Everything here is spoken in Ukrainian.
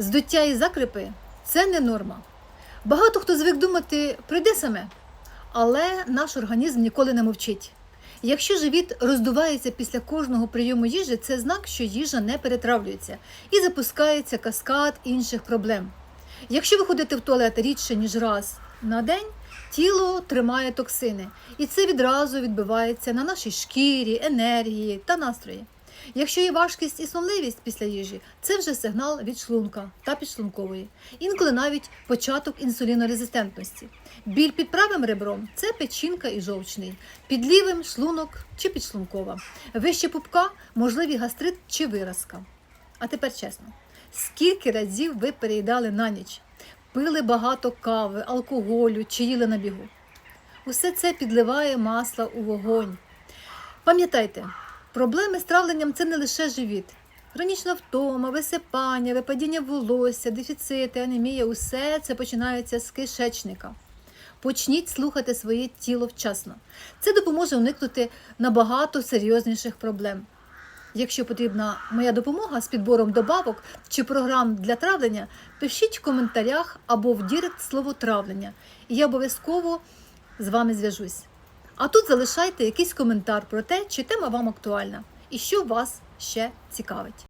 Здуття і закрипи це не норма. Багато хто звик думати, прийде саме, але наш організм ніколи не мовчить. Якщо живіт роздувається після кожного прийому їжі, це знак, що їжа не перетравлюється і запускається каскад інших проблем. Якщо ви ходите в туалет рідше, ніж раз на день, тіло тримає токсини, і це відразу відбивається на нашій шкірі, енергії та настрої. Якщо є важкість і сонливість після їжі, це вже сигнал від шлунка та підшлункової, інколи навіть початок інсулінорезистентності. Біль під правим ребром це печінка і жовчний, під лівим шлунок чи підшлункова. Вище пупка можливі гастрит чи виразка. А тепер чесно, скільки разів ви переїдали на ніч, пили багато кави, алкоголю чи їли на бігу? Усе це підливає масло у вогонь. Пам'ятайте, проблеми з травленням це не лише живіт. Хронічна втома, висипання, випадіння волосся, дефіцити, анемія усе це починається з кишечника. Почніть слухати своє тіло вчасно. Це допоможе уникнути набагато серйозніших проблем. Якщо потрібна моя допомога з підбором добавок чи програм для травлення, пишіть в коментарях або в дірект слово травлення, і я обов'язково з вами зв'яжусь. А тут залишайте якийсь коментар про те, чи тема вам актуальна і що вас ще цікавить.